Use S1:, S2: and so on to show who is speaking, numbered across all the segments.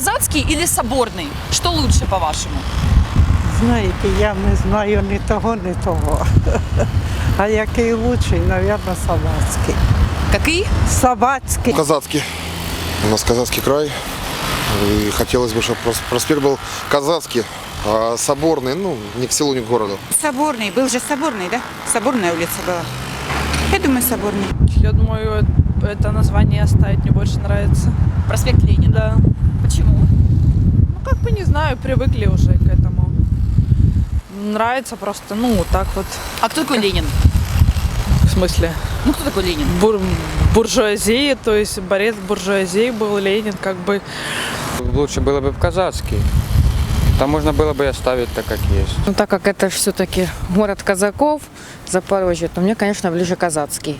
S1: Казацкий или соборный? Что лучше, по-вашему?
S2: Знаєте, я не знаю ні того, ні того. А який лучший, мабуть, Собацький.
S1: Какие?
S2: Собацький.
S3: Казацкий. У нас казацкий край. И хотелось бы, чтобы прос- проспект был казацкий, а соборный, ну, ни к селу, ни к городу.
S4: Соборный, был же Соборный, да? Соборная улица была. Я думаю, Соборный.
S5: Я думаю, это название оставить мне больше нравится.
S1: Проспект Ленина.
S5: Да.
S1: Почему?
S5: Ну, как бы не знаю, привыкли уже к этому. Нравится просто, ну, так вот.
S1: А кто такой Ленин?
S5: В смысле?
S1: Ну, кто такой Ленин?
S5: Бур буржуазии, то есть борец буржуазии был Ленин, как бы.
S6: Лучше было бы в казацкий. Там можно было бы и оставить так, как есть.
S7: Ну, так как это все-таки город казаков, Запорожье, то мне, конечно, ближе казацкий.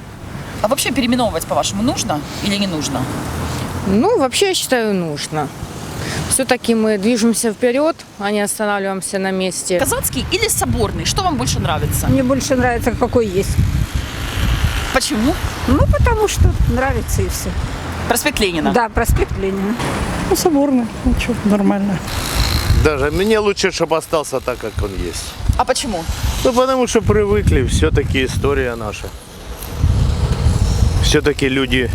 S1: А вообще переименовывать, по-вашему, нужно или не нужно?
S7: Ну, вообще, я считаю, нужно. Все-таки мы движемся вперед, а не останавливаемся на месте.
S1: Казацкий или соборный? Что вам больше нравится?
S8: Мне больше нравится, какой есть.
S1: Почему?
S8: Ну, потому что нравится и все.
S1: Проспект Ленина.
S8: Да, проспект Ленина.
S2: Ну, соборний, нічого, нормально.
S9: Даже мне лучше, чтобы остался так, как он есть.
S1: А почему?
S9: Ну, потому что привыкли, все-таки история наша. Все-таки люди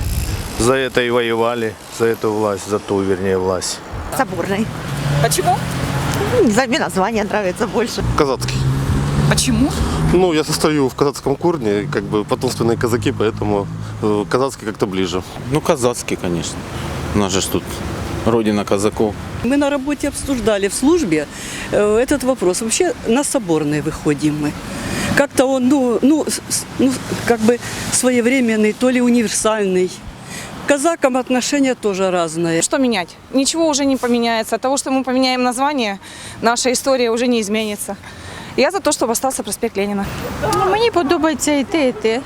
S9: за это и воевали, за эту власть, за ту, вернее, власть.
S10: Соборный.
S1: Почему?
S10: За мне название нравится больше.
S3: Казацкий.
S1: Почему?
S3: Ну, я состою в казацком корне, как бы потомственные казаки, поэтому э, казацкий как-то ближе.
S11: Ну, казацкий, конечно. У нас же ж тут родина казаков.
S12: Мы на работе обсуждали в службе э, этот вопрос. Вообще на соборный выходим мы. Как-то он, ну, ну, ну, как бы своевременный, то ли универсальный. К казакам отношения тоже разные.
S5: Что менять? Ничего уже не поменяется. От того, что мы поменяем название, наша история уже не изменится. Я за то, чтобы остался проспект Ленина.
S8: Ну, мені подобається і те, і те.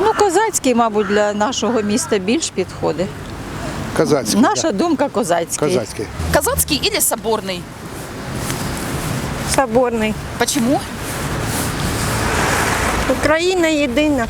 S8: Ну, козацький, мабуть, для нашого міста більш підходить.
S3: Казацкий.
S8: Наша думка козацький.
S3: Казацкий.
S1: Казацкий или соборный?
S8: Соборний.
S1: Почему?
S8: Україна єдина.